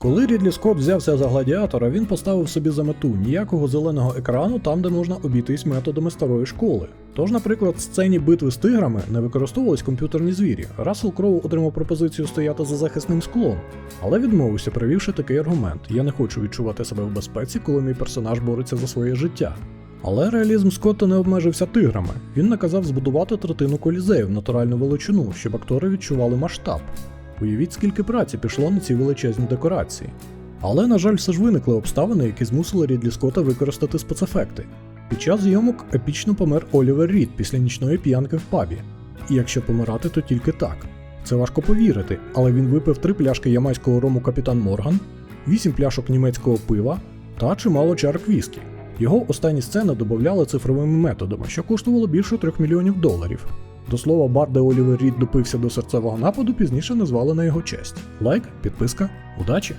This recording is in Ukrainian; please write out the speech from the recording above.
Коли Рідлі Скотт взявся за гладіатора, він поставив собі за мету ніякого зеленого екрану там, де можна обійтись методами старої школи. Тож, наприклад, в сцені битви з тиграми не використовувались комп'ютерні звірі. Рассел Кроу отримав пропозицію стояти за захисним склом, але відмовився, привівши такий аргумент: я не хочу відчувати себе в безпеці, коли мій персонаж бореться за своє життя. Але реалізм Скотта не обмежився тиграми. Він наказав збудувати третину колізею в натуральну величину, щоб актори відчували масштаб. Уявіть, скільки праці пішло на ці величезні декорації. Але, на жаль, все ж виникли обставини, які змусили Рідлі Скотта використати спецефекти. Під час зйомок епічно помер Олівер Рід після нічної п'янки в пабі. І якщо помирати, то тільки так. Це важко повірити, але він випив три пляшки ямайського рому Капітан Морган, вісім пляшок німецького пива та чимало чарок віскі. Його останні сцени додавали цифровими методами, що коштувало більше 3 мільйонів доларів. До слова, бар, де Олівер Рід допився до серцевого нападу, пізніше назвали на його честь. Лайк, підписка, удачі!